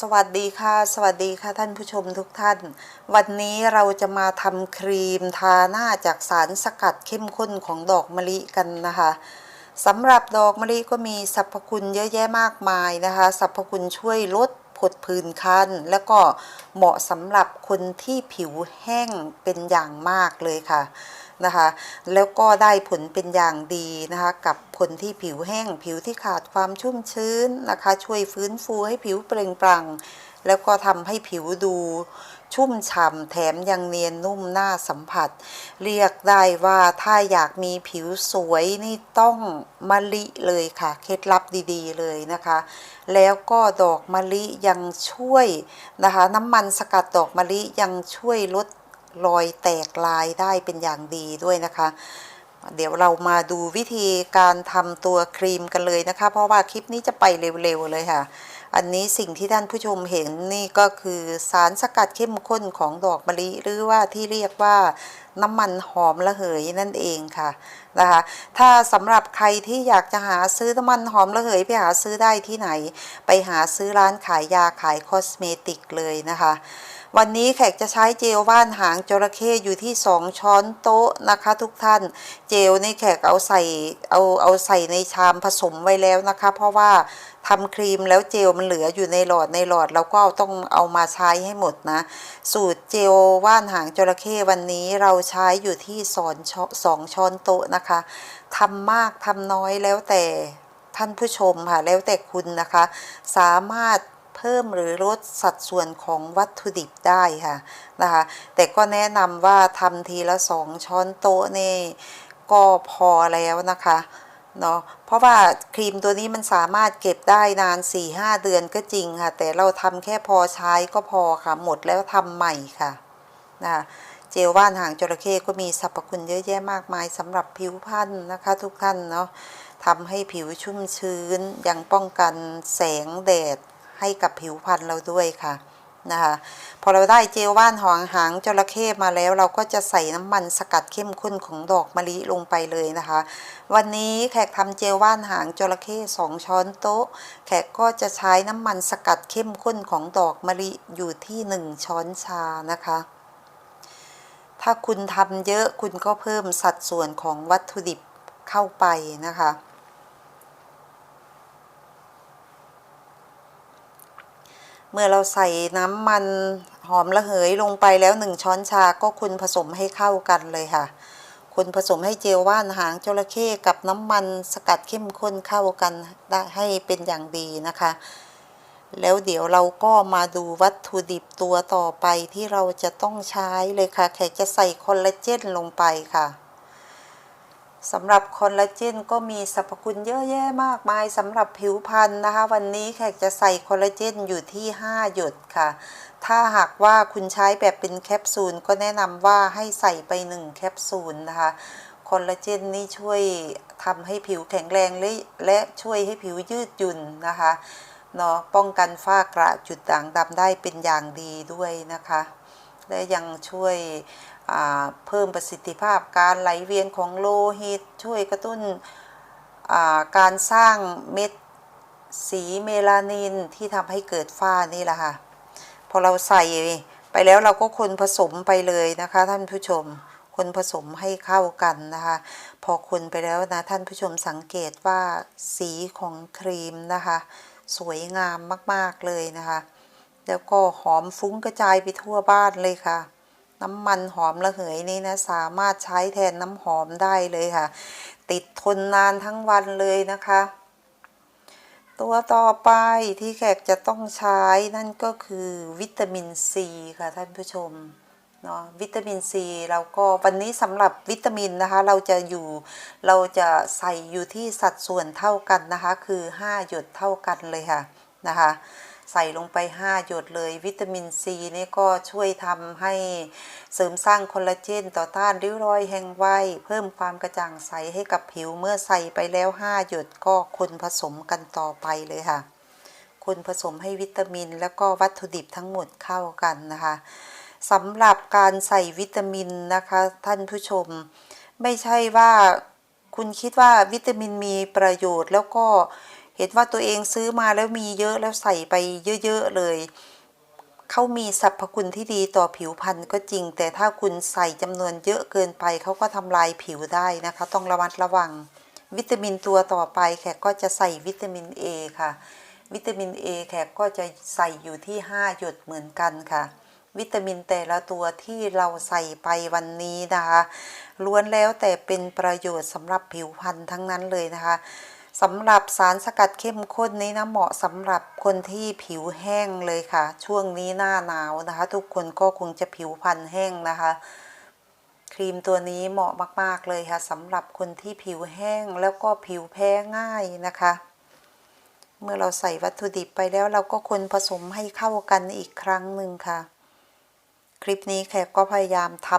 สวัสดีค่ะ สวัสดีค่ะท่านผู้ชมทุกท่าน วันนี้เราจะมาทำครีมทาหน้าจากสารสกัดเข้มข้นของดอกมะลิกันนะคะสำหรับดอกมะลิก็มีสรรพคุณเยอะแยะมากมายนะคะสรรพคุณช่วยลดผดผื่นคัน แล้วก็เหมาะสำหรับคนที่ผิวแห้งเป็นอย่างมากเลยค่ะ นะคะ แล้วก็ได้ผลเป็นอย่างดีนะคะ กับคนที่ผิวแห้ง ผิวที่ขาดความชุ่มชื้นนะคะ ช่วยฟื้นฟูให้ผิวเปล่งปลั่ง แล้วก็ทำให้ผิวดูชุ่มฉ่ำแถมยังเนียนนุ่มน้าสัมผัส เรียกได้ว่าถ้าอยากมีผิวสวยนี่ต้องมะลิเลยค่ะ เคล็ดลับดีๆเลยนะคะ แล้วก็ดอกมะลิยังช่วยนะคะ น้ำมันสกัดดอกมะลิยังช่วยลด รอยแตกลายได้เป็นอย่างดีด้วยนะคะ เดี๋ยวเรามาดูวิธีการทำตัวครีมกันเลยนะคะ เพราะว่าคลิปนี้จะไปเร็วๆเลยค่ะ อันนี้สิ่งที่ท่านผู้ชมเห็นนี่ก็คือสารสกัดเข้มข้นของดอกมะลิ หรือว่าที่เรียกว่าน้ำมันหอมระเหยนั่นเองค่ะนะคะถ้าสำหรับใครที่อยากจะหาซื้อน้ำมันหอมระเหยไปหาซื้อได้ที่ไหน ไปหาซื้อร้านขายยาขายคอสเมติกเลยนะคะ วันนี้แขกจะใช้เจลว่านหางจระเข้อยู่ที่ 2 ช้อนโต๊ะนะคะ ทุกท่าน เจลนี่แขกเอาใส่เอาเอาใส่ในชามผสมไว้แล้วนะคะ เพราะว่าทำครีมแล้วเจลมันเหลืออยู่ในหลอดในหลอดเราก็เอาต้องเอามาใช้ให้หมดนะ สูตรเจลว่านหางจระเข้วันนี้เราใช้อยู่ที่สอนช้อนสองช้อนโต๊ะนะคะทำมากทำน้อยแล้วแต่ท่านผู้ชมค่ะแล้วแต่คุณนะคะ สามารถ เพิ่มหรือลดสัดส่วนของวัตถุดิบได้ค่ะนะคะแต่ก็แนะนำว่าทำทีละสองช้อนโต๊ะนี่ก็พอแล้วนะคะเนาะเพราะว่าครีมตัวนี้มันสามารถเก็บได้นาน 4-5 เดือนก็จริงค่ะ แต่เราทำแค่พอใช้ก็พอค่ะ หมดแล้วทำใหม่ค่ะนะะเจลว่านหางจระเข้ก็มีสรรพคุณเยอะแยะมากมายสำหรับผิวพรรณนะคะ ทุกท่านเนาะทำให้ผิวชุ่มชื้นยังป้องกันแสงแดด ให้กับผิวพรรณเราด้วยค่ะนะคะพอเราได้เจลว่านหางหางจระเข้มาแล้ว เราก็จะใส่น้ำมันสกัดเข้มข้นของดอกมะลิลงไปเลยนะคะ วันนี้แขกทำเจลว่านหางจระเข้สองช้อนโต๊ะ แขกก็จะใช้น้ำมันสกัดเข้มข้นของดอกมะลิอยู่ที่หนึ่งช้อนชานะคะ ถ้าคุณทำเยอะคุณก็เพิ่มสัดส่วนของวัตถุดิบเข้าไปนะคะ มื่อเราใส่น้ำมันหอมระเหยลงไปแล้วหนึ่งช้อนชาก็คนผสมให้เข้ากันเลยค่ะคนผสมให้เจลว่านหางจระเข้กับน้ำมันสกัดเข้มข้นเข้ากันได้ให้เป็นอย่างดีนะคะ แล้วเดี๋ยวเราก็มาดูวัตถุดิบตัวต่อไปที่เราจะต้องใช้เลยค่ะ แขกจะใส่คอลลาเจนลงไปค่ะ สำหรับคอลลาเจนก็มีสรรพคุณเยอะแยะมากมายสำหรับผิวพรรณนะคะ วันนี้แขกจะใส่คอลลาเจนอยู่ที่ 5 หยดค่ะ ถ้าหากว่าคุณใช้แบบเป็นแคปซูลก็แนะนำว่าให้ใส่ไป 1 แคปซูลนะคะ คอลลาเจนนี่ช่วยทำให้ผิวแข็งแรงและและช่วยให้ผิวยืดหยุ่นนะคะเนาะป้องกันฝ้ากระจุดด่างดำได้เป็นอย่างดีด้วยนะคะ และยังช่วยเพิ่มประสิทธิภาพการไหลเวียนของโลหิต ช่วยกระตุ้นการสร้างเม็ดสีเมลานินที่ทำให้เกิดฝ้านี่แหละค่ะ พอเราใส่ไปแล้วเราก็คนผสมไปเลยนะคะ ท่านผู้ชม คนผสมให้เข้ากันนะคะ พอคนไปแล้วนะท่านผู้ชมสังเกตว่าสีของครีมนะคะ สวยงามมาก ๆ เลยนะคะ แล้วก็หอมฟุ้งกระจายไปทั่วบ้านเลยค่ะ น้ำมันหอมระเหยนี่นะสามารถใช้แทนน้ำหอมได้เลยค่ะ ติดทนนานทั้งวันเลยนะคะ ตัวต่อไปที่แขกจะต้องใช้นั่นก็คือวิตามินซีค่ะท่านผู้ชมเนาะวิตามินซีเราก็วันนี้สำหรับวิตามินนะคะ เราจะอยู่เราจะใส่อยู่ที่สัดส่วนเท่ากันนะคะ คือ 5 หยดเท่ากันเลยค่ะนะคะ ใส่ลงไป 5 หยดเลย วิตามินซีนี่ก็ช่วยทำให้เสริมสร้างคอลลาเจนต่อต้านริ้วรอยแห่งวัยเพิ่มความกระจ่างใสให้กับผิวเมื่อใส่ไปแล้ว 5 หยดก็คนผสมกันต่อไปเลยค่ะ คนผสมให้วิตามินแล้วก็วัตถุดิบทั้งหมดเข้ากันนะคะสำหรับการใส่วิตามินนะคะท่านผู้ชม ไม่ใช่ว่าคุณคิดว่าวิตามินมีประโยชน์แล้วก็ เห็นว่าตัวเองซื้อมาแล้วมีเยอะแล้วใส่ไปเยอะๆเลย เขามีสรรพคุณที่ดีต่อผิวพรรณก็จริง แต่ถ้าคุณใส่จำนวนเยอะเกินไปเขาก็ทำลายผิวได้นะคะ ต้องระมัดระวัง วิตามินตัวต่อไปแขกก็จะใส่วิตามิน A ค่ะ วิตามิน A แขกก็จะใส่อยู่ที่ 5 หยดเหมือนกันค่ะวิตามินแต่ละตัวที่เราใส่ไปวันนี้นะคะล้วนแล้วแต่เป็นประโยชน์สำหรับผิวพรรณทั้งนั้นเลยนะคะ สำหรับสารสกัดเข้มข้นนี้นะเหมาะสำหรับคนที่ผิวแห้งเลยค่ะ ช่วงนี้หน้าหนาวนะคะ ทุกคนก็คงจะผิวพรรณแห้งนะคะ ครีมตัวนี้เหมาะมาก ๆเลยค่ะสำหรับคนที่ผิวแห้งแล้วก็ผิวแพ้ง่ายนะคะ เมื่อเราใส่วัตถุดิบไปแล้วเราก็คนผสมให้เข้ากันอีกครั้งหนึ่งค่ะ คลิปนี้แขกก็พยายามท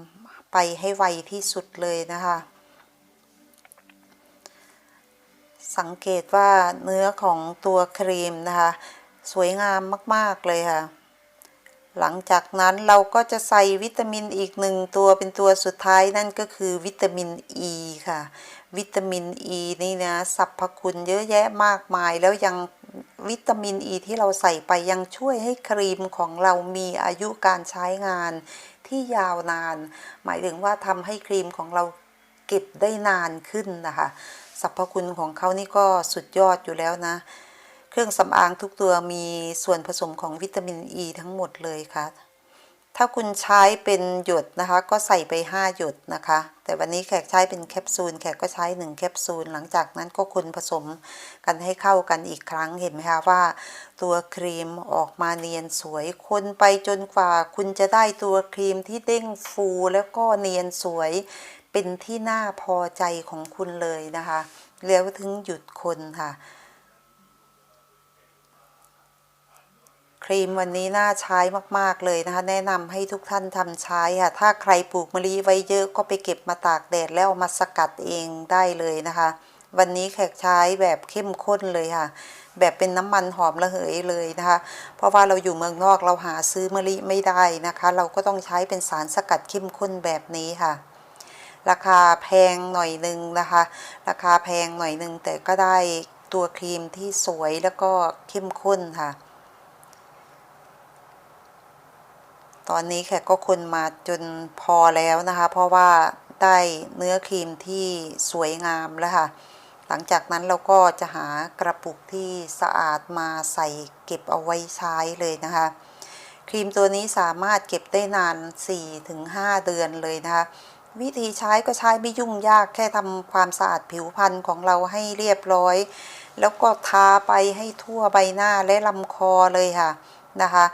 ำไปให้ไวที่สุดเลยนะคะ สังเกตว่าเนื้อของตัวครีมนะคะ สวยงามมาก ๆ เลยค่ะ หลังจากนั้นเราก็จะใส่วิตามินอีกหนึ่งตัวเป็นตัวสุดท้ายนั่นก็คือวิตามินอ e ีค่ะ วิตามินอ e ีนี่นะสรรพคุณเยอะแยะมากมายแล้วยังวิตามินอ e ีที่เราใส่ไปยังช่วยให้ครีมของเรามีอายุการใช้งานที่ยาวนาน หมายถึงว่าทำให้ครีมของเราเก็บได้นานขึ้นนะคะ สรรพคุณของเขานี่ก็สุดยอดอยู่แล้วนะ เครื่องสำอางทุกตัวมีส่วนผสมของวิตามินอ e ีทั้งหมดเลยค่ะ ถ้าคุณใช้เป็นหยดนะคะ ก็ใส่ไป 5 หยดนะคะ แต่วันนี้แขกใช้เป็นแคปซูล แขกก็ใช้ 1 แคปซูล หลังจากนั้นก็คนผสมกันให้เข้ากันอีกครั้งเห็นไหมคะว่าตัวครีมออกมาเนียนสวย คนไปจนกว่า คุณจะได้ตัวครีมที่เด้งฟูแล้วก็เนียนสวย เป็นที่น่าพอใจของคุณเลยนะคะ แล้วถึงหยุดคนค่ะ ครีมวันนี้น่าใช้มากๆเลยนะคะ แนะนำให้ทุกท่านทำใช้ค่ะ ถ้าใครปลูกมะลิไว้เยอะก็ไปเก็บมาตากแดดแล้วเอามาสกัดเองได้เลยนะคะ วันนี้แขกใช้แบบเข้มข้นเลยค่ะแบบเป็นน้ำมันหอมระเหยเลยนะคะ เพราะว่าเราอยู่เมืองนอกเราหาซื้อมะลิไม่ได้นะคะ เราก็ต้องใช้เป็นสารสกัดเข้มข้นแบบนี้ค่ะ ราคาแพงหน่อยนึงนะคะ ราคาแพงหน่อยนึงแต่ก็ได้ตัวครีมที่สวยแล้วก็เข้มข้นค่ะ ตอนนี้แขกก็คนมาจนพอแล้วนะคะ เพราะว่าได้เนื้อครีมที่สวยงามแล้วค่ะ หลังจากนั้นเราก็จะหากระปุกที่สะอาดมาใส่เก็บเอาไว้ใช้เลยนะคะ ครีมตัวนี้สามารถเก็บได้นาน 4-5 เดือนเลยนะคะ วิธีใช้ก็ใช้ไม่ยุ่งยากแค่ทำความสะอาดผิวพรรณของเราให้เรียบร้อย แล้วก็ทาไปให้ทั่วใบหน้าและลำคอเลยค่ะนะคะ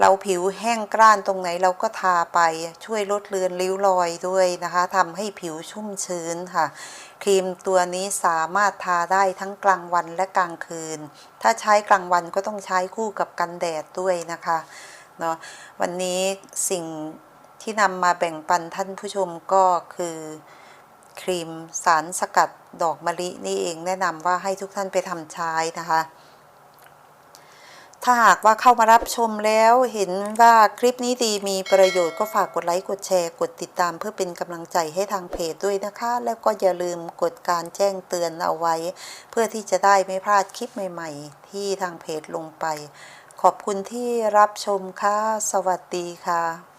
เราผิวแห้งกร้านตรงไหนเราก็ทาไปช่วยลดเลือนริ้วรอยด้วยนะคะทำให้ผิวชุ่มชื้นค่ะ ครีมตัวนี้สามารถทาได้ทั้งกลางวันและกลางคืน ถ้าใช้กลางวันก็ต้องใช้คู่กับกันแดดด้วยนะคะเนาะวันนี้สิ่ง ที่นำมาแบ่งปันท่านผู้ชมก็คือครีมสารสกัดดอกมะลินี่เองแนะนำว่าให้ทุกท่านไปทำใช้นะคะ ถ้าหากว่าเข้ามารับชมแล้วเห็นว่าคลิปนี้ดีมีประโยชน์ก็ฝากกดไลค์ กดแชร์ กดติดตามเพื่อเป็นกำลังใจให้ทางเพจด้วยนะคะ แล้วก็อย่าลืมกดการแจ้งเตือนเอาไว้ เพื่อที่จะได้ไม่พลาดคลิปใหม่ ๆ ที่ทางเพจลงไป ขอบคุณที่รับชมค่ะ สวัสดีค่ะ